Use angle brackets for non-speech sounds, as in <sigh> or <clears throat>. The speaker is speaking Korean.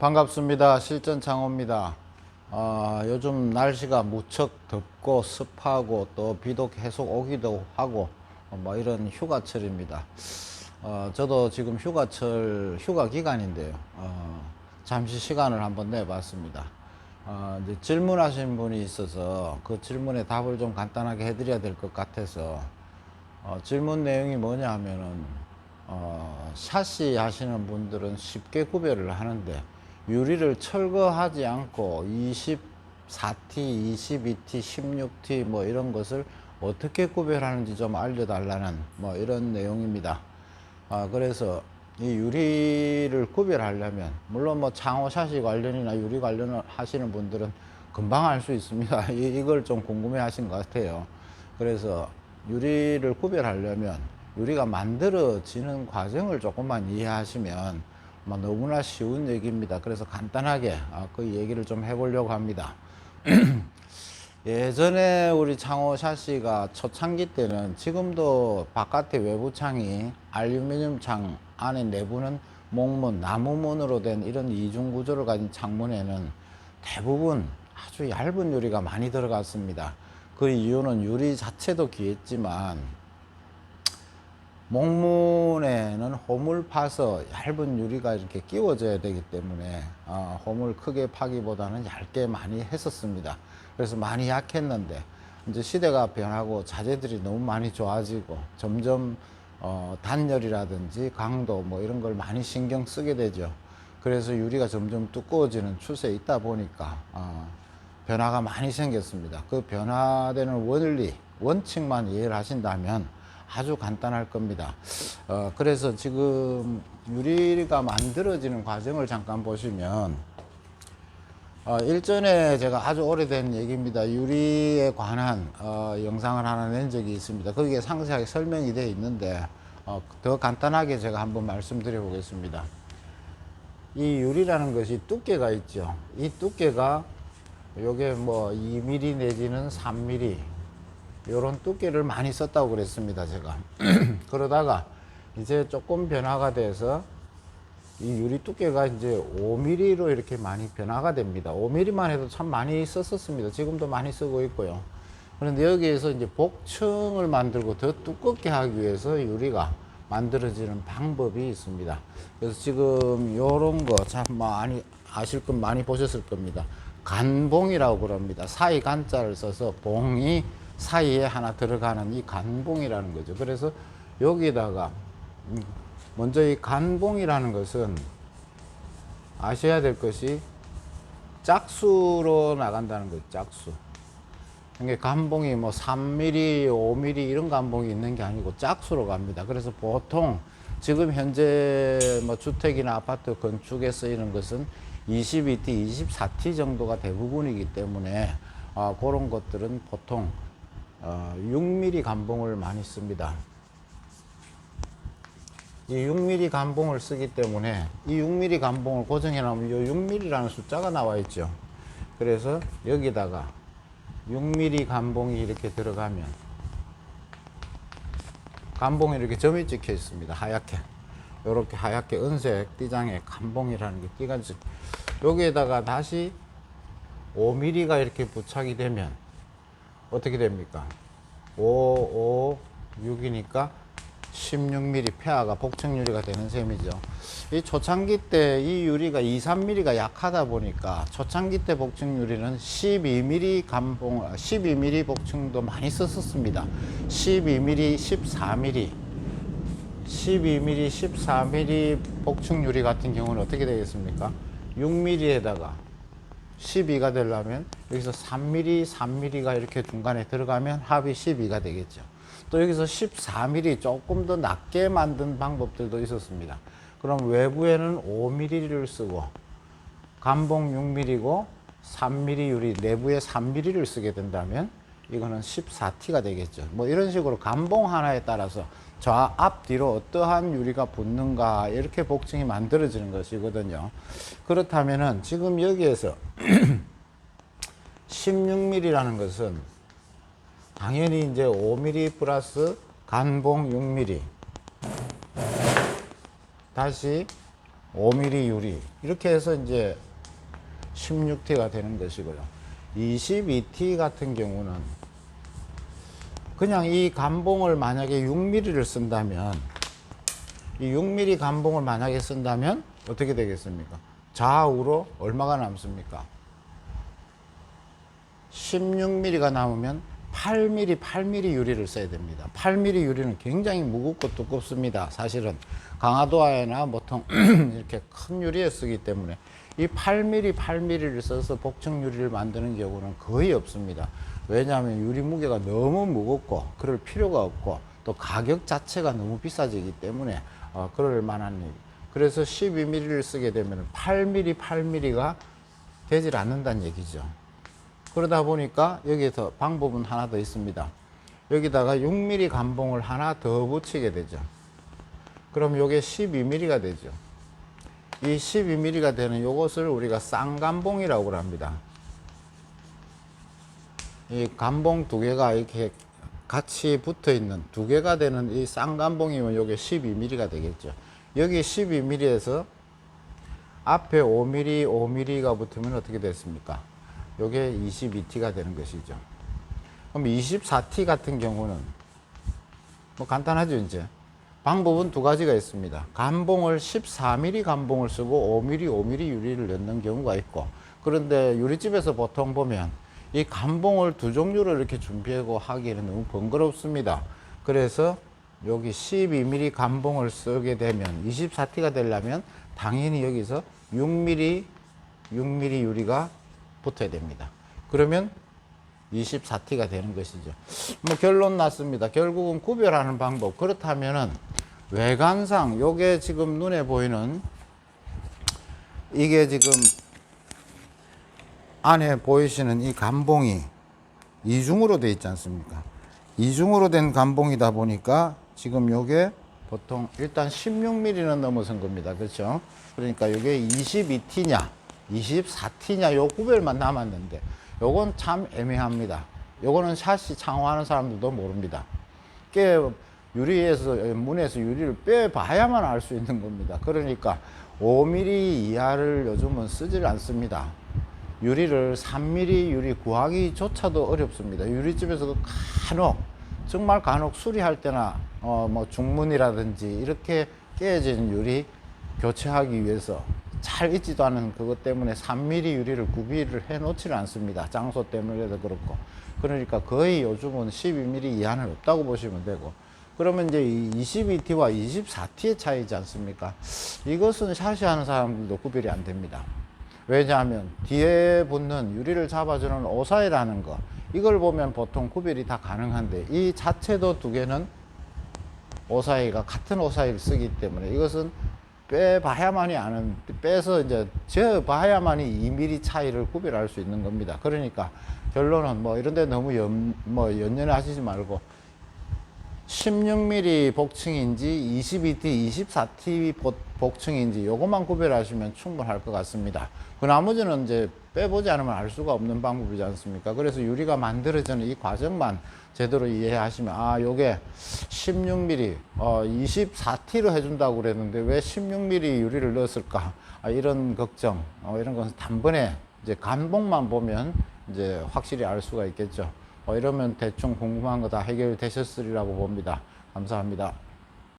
반갑습니다. 실전 창호입니다. 어, 요즘 날씨가 무척 덥고 습하고 또 비도 계속 오기도 하고 어, 뭐 이런 휴가철입니다. 어, 저도 지금 휴가철 휴가 기간인데요. 어, 잠시 시간을 한번 내봤습니다. 어, 이제 질문하신 분이 있어서 그 질문에 답을 좀 간단하게 해드려야 될 것 같아서 어, 질문 내용이 뭐냐 하면은 어, 샤시 하시는 분들은 쉽게 구별을 하는데 유리를 철거하지 않고 24T, 22T, 16T 뭐 이런 것을 어떻게 구별하는지 좀 알려달라는 뭐 이런 내용입니다. 아, 그래서 이 유리를 구별하려면 물론 뭐 창호 샤시 관련이나 유리 관련을 하시는 분들은 금방 알 수 있습니다. <laughs> 이- 이걸 좀 궁금해 하신 것 같아요. 그래서 유리를 구별하려면 유리가 만들어지는 과정을 조금만 이해하시면 뭐 너무나 쉬운 얘기입니다. 그래서 간단하게 아, 그 얘기를 좀 해보려고 합니다. <clears throat> 예전에 우리 창호 샤시가 초창기 때는 지금도 바깥에 외부 창이 알루미늄 창 안에 내부는 목문, 나무문으로 된 이런 이중 구조를 가진 창문에는 대부분 아주 얇은 유리가 많이 들어갔습니다. 그 이유는 유리 자체도 귀했지만 목문에는 홈을 파서 얇은 유리가 이렇게 끼워져야 되기 때문에 어, 홈을 크게 파기보다는 얇게 많이 했었습니다. 그래서 많이 약했는데 이제 시대가 변하고 자재들이 너무 많이 좋아지고 점점 어, 단열이라든지 강도 뭐 이런 걸 많이 신경 쓰게 되죠. 그래서 유리가 점점 두꺼워지는 추세에 있다 보니까 어, 변화가 많이 생겼습니다. 그 변화되는 원리, 원칙만 이해를 하신다면 아주 간단할 겁니다. 어, 그래서 지금 유리가 만들어지는 과정을 잠깐 보시면 어, 일전에 제가 아주 오래된 얘기입니다. 유리에 관한 어, 영상을 하나 낸 적이 있습니다. 거기에 상세하게 설명이 되어 있는데 어, 더 간단하게 제가 한번 말씀드려 보겠습니다. 이 유리라는 것이 두께가 있죠. 이 두께가 요게 뭐 2mm 내지는 3mm 요런 두께를 많이 썼다고 그랬습니다. 제가 <clears throat> 그러다가 이제 조금 변화가 돼서 이 유리 두께가 이제 5mm로 이렇게 많이 변화가 됩니다. 5mm만 해도 참 많이 썼었습니다. 지금도 많이 쓰고 있고요. 그런데 여기에서 이제 복층을 만들고 더 두껍게 하기 위해서 유리가 만들어지는 방법이 있습니다. 그래서 지금 요런 거참 많이 아실 건 많이 보셨을 겁니다. 간봉이라고 그럽니다. 사이 간자를 써서 봉이 사이에 하나 들어가는 이 간봉이라는 거죠. 그래서 여기다가 음, 먼저 이 간봉이라는 것은 아셔야 될 것이 짝수로 나간다는 거죠. 짝수. 이게 간봉이 뭐 3mm, 5mm 이런 간봉이 있는 게 아니고 짝수로 갑니다. 그래서 보통 지금 현재 뭐 주택이나 아파트 건축에 쓰이는 것은 22T, 24T 정도가 대부분이기 때문에 아, 그런 것들은 보통 어, 6mm 간봉을 많이 씁니다. 이 6mm 간봉을 쓰기 때문에 이 6mm 간봉을 고정해 놓으면 이 6mm라는 숫자가 나와 있죠. 그래서 여기다가 6mm 간봉이 이렇게 들어가면 간봉이 이렇게 점이 찍혀 있습니다. 하얗게. 이렇게 하얗게 은색 띠장에 간봉이라는 게 띠가 있 여기에다가 다시 5mm가 이렇게 부착이 되면 어떻게 됩니까? 5, 5, 6이니까 16mm 폐하가 복층 유리가 되는 셈이죠. 이 초창기 때 이 유리가 2, 3mm가 약하다 보니까 초창기 때 복층 유리는 12mm 감봉, 12mm 복층도 많이 썼었습니다. 12mm, 14mm, 12mm, 14mm 복층 유리 같은 경우는 어떻게 되겠습니까? 6mm에다가 12가 되려면 여기서 3mm, 3mm가 이렇게 중간에 들어가면 합이 12가 되겠죠. 또 여기서 14mm 조금 더 낮게 만든 방법들도 있었습니다. 그럼 외부에는 5mm를 쓰고 감봉 6mm고 3mm 유리 내부에 3mm를 쓰게 된다면 이거는 14T가 되겠죠. 뭐 이런 식으로 감봉 하나에 따라서 좌, 앞, 뒤로 어떠한 유리가 붙는가 이렇게 복층이 만들어지는 것이거든요. 그렇다면은 지금 여기에서 <clears throat> 16mm라는 것은 당연히 이제 5mm 플러스 간봉 6mm 다시 5mm 유리 이렇게 해서 이제 16T가 되는 것이고요. 22T 같은 경우는 그냥 이 감봉을 만약에 6mm를 쓴다면 이 6mm 감봉을 만약에 쓴다면 어떻게 되겠습니까? 좌우로 얼마가 남습니까? 16mm가 남으면 8mm, 8mm 유리를 써야 됩니다. 8mm 유리는 굉장히 무겁고 두껍습니다. 사실은 강화도화에나 보통 <clears throat> 이렇게 큰 유리에 쓰기 때문에 이 8mm, 8mm를 써서 복층 유리를 만드는 경우는 거의 없습니다. 왜냐하면 유리 무게가 너무 무겁고 그럴 필요가 없고 또 가격 자체가 너무 비싸지기 때문에 어, 그럴 만한 일. 그래서 12mm를 쓰게 되면 8mm, 8mm가 되질 않는다는 얘기죠. 그러다 보니까 여기에서 방법은 하나 더 있습니다. 여기다가 6mm 감봉을 하나 더 붙이게 되죠. 그럼 요게 12mm가 되죠. 이 12mm가 되는 요것을 우리가 쌍감봉이라고 합니다. 이 감봉 두 개가 이렇게 같이 붙어 있는 두 개가 되는 이 쌍감봉이면 요게 12mm가 되겠죠. 여기 12mm에서 앞에 5mm, 5mm가 붙으면 어떻게 됐습니까? 요게 22T가 되는 것이죠. 그럼 24T 같은 경우는 뭐 간단하죠, 이제. 방법은 두 가지가 있습니다. 감봉을 14mm 감봉을 쓰고 5mm, 5mm 유리를 넣는 경우가 있고 그런데 유리집에서 보통 보면 이 감봉을 두 종류를 이렇게 준비하고 하기에는 너무 번거롭습니다. 그래서 여기 12mm 감봉을 쓰게 되면 24T가 되려면 당연히 여기서 6mm, 6mm 유리가 붙어야 됩니다. 그러면 24T가 되는 것이죠. 뭐 결론 났습니다. 결국은 구별하는 방법. 그렇다면은 외관상 요게 지금 눈에 보이는 이게 지금 안에 보이시는 이 감봉이 이중으로 되어 있지 않습니까? 이중으로 된 감봉이다 보니까 지금 요게 보통 일단 16mm는 넘어선 겁니다. 그렇죠? 그러니까 이게 22T냐, 24T냐 요 구별만 남았는데 요건 참 애매합니다. 요거는 샷이 창호하는 사람들도 모릅니다. 꽤 유리에서 문에서 유리를 빼봐야만 알 수 있는 겁니다. 그러니까 5mm 이하를 요즘은 쓰질 않습니다. 유리를 3mm 유리 구하기조차도 어렵습니다. 유리집에서도 간혹 정말 간혹 수리할 때나 어 뭐 중문이라든지 이렇게 깨진 유리 교체하기 위해서 잘 있지도 않은 그것 때문에 3mm 유리를 구비를 해 놓지를 않습니다. 장소 때문에도 그렇고. 그러니까 거의 요즘은 12mm 이하는 없다고 보시면 되고. 그러면 이제 22T와 24T의 차이지 않습니까? 이것은 샤시하는 사람들도 구별이 안 됩니다. 왜냐하면 뒤에 붙는 유리를 잡아주는 오사이라는 거 이걸 보면 보통 구별이 다 가능한데 이 자체도 두 개는 오사이가 같은 오사이를 쓰기 때문에 이것은 빼봐야만이 아는 빼서 이제 재봐야만이 2mm 차이를 구별할 수 있는 겁니다. 그러니까 결론은 뭐 이런데 너무 연, 뭐 연연하시지 말고 16mm 복층인지 22T, 24T 복층인지 요것만 구별하시면 충분할 것 같습니다. 그 나머지는 이제 빼보지 않으면 알 수가 없는 방법이지 않습니까? 그래서 유리가 만들어지는 이 과정만 제대로 이해하시면 아 요게 16mm, 어 24T로 해준다고 그랬는데 왜 16mm 유리를 넣었을까? 아, 이런 걱정, 어, 이런 것은 단번에 이제 감봉만 보면 이제 확실히 알 수가 있겠죠. 어, 이러면 대충 궁금한 거 다 해결되셨으리라고 봅니다. 감사합니다.